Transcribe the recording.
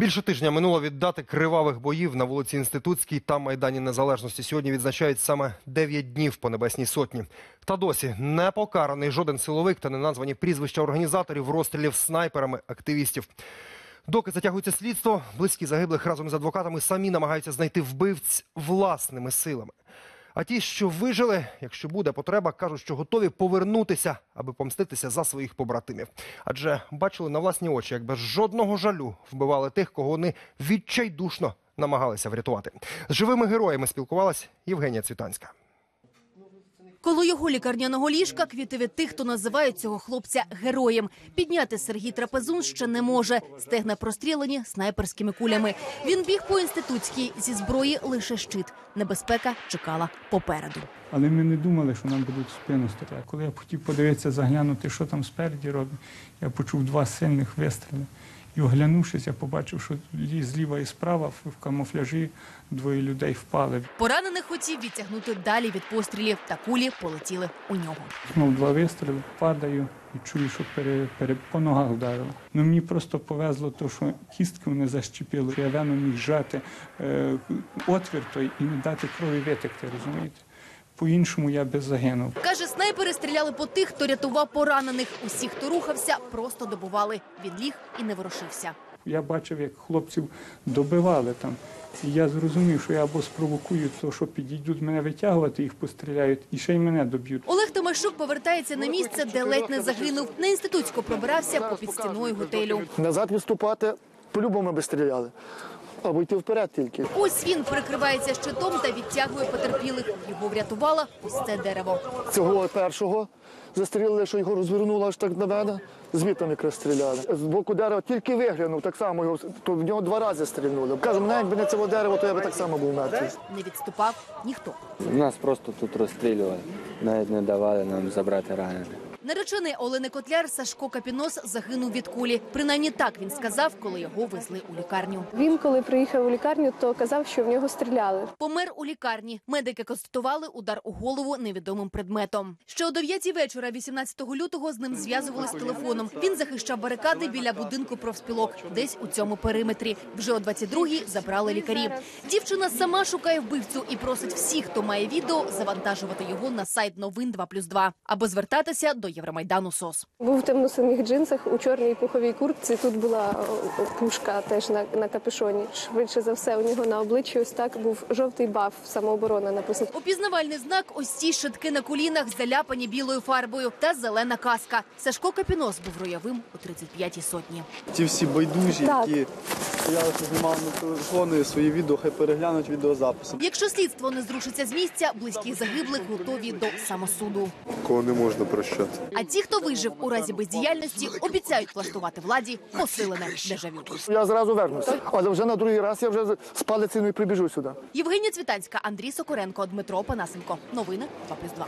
Більше тижня минуло від дати кривавих боїв на вулиці Інститутській та Майдані Незалежності. Сьогодні відзначають саме 9 днів по Небесній Сотні. Та досі не покараний жоден силовик та не названі прізвища організаторів розстрілів снайперами активістів. Доки затягується слідство, близькі загиблих разом з адвокатами самі намагаються знайти вбивць власними силами. А ті, що вижили, якщо буде потреба, кажуть, що готові повернутися, аби помститися за своїх побратимів. Адже бачили на власні очі, як без жодного жалю вбивали тих, кого вони відчайдушно намагалися врятувати. З живими героями спілкувалась Євгенія Цвітанська. Коло його лікарняного ліжка квіти від тих, хто називає цього хлопця героєм. Підняти Сергій Трапезун ще не може. Стегна прострілені снайперськими кулями. Він біг по інститутській зі зброї лише щит. Небезпека чекала попереду. Але ми не думали, що нам будуть спину стріляти. Коли я хотів подивитися, заглянути, що там спереді робить, я почув два сильних вистріли. І оглянувшись, я побачив, що лі- зліва і справа в камуфляжі двоє людей впали. Поранених хотів відтягнути далі від пострілів, та кулі полетіли у нього. Знов два вистріли, падаю і чую, що пере, пере, по ногах вдарило. Ну мені просто повезло, то, що кістки вони защепили. Я вену міг зжати е, отвір той і не дати крові витекти, розумієте? По-іншому я би загинув. Каже, снайпери стріляли по тих, хто рятував поранених. Усі, хто рухався, просто добували. Він ліг і не ворушився. Я бачив, як хлопців добивали там. І я зрозумів, що я або спровокую, то що підійдуть мене витягувати, їх постріляють, і ще й мене доб'ють. Олег Томашук повертається на місце, де ледь не загинув. На інститутську пробирався попід стіною готелю. Назад відступати по-любому би стріляли. Або йти вперед тільки. Ось він прикривається щитом та відтягує потерпілих. Його врятувало ось це дерево. Цього першого застрілили, що його розвернуло аж так на мене. Звітом якраз стріляли. З боку дерева тільки виглянув, так само його, то в нього два рази стрільнули. Кажу, мене якби не цього дерева, то я би так само був мертвий. Не відступав ніхто. Нас просто тут розстрілювали, навіть не давали нам забрати ранених. Наречений Олени Котляр Сашко Капінос загинув від кулі. Принаймні так він сказав, коли його везли у лікарню. Він, коли приїхав у лікарню, то казав, що в нього стріляли. Помер у лікарні. Медики констатували удар у голову невідомим предметом. Ще о 9 вечора, 18 лютого, з ним зв'язувались телефоном. Він захищав барикади біля будинку профспілок, десь у цьому периметрі. Вже о 22-й забрали лікарі. Дівчина сама шукає вбивцю і просить всіх, хто має відео, завантажувати його на сайт новин 2+,2, або звертатися до Євромайдану СОС. Був в темно-синіх джинсах у чорній пуховій куртці. Тут була пушка теж на, на капюшоні. Швидше за все, у нього на обличчі ось так був жовтий баф, самооборона написано. Опізнавальний знак ось ці шитки на колінах, заляпані білою фарбою та зелена каска. Сашко Капінос був ройовим у 35-й сотні. Ті всі байдужі, Так. які стояли, що знімали на телефони свої відео, хай переглянуть відеозаписи. Якщо слідство не зрушиться з місця, близькі загиблих готові до самосуду. Кого не можна прощати. А ті, хто вижив у разі бездіяльності, обіцяють влаштувати владі посилене дежавю. Я зразу вернуся. Але вже на другий раз я вже з палицею прибіжу сюди. Євгенія Цвітанська, Андрій Сокоренко, Дмитро Панасенко. Новини 2+,2.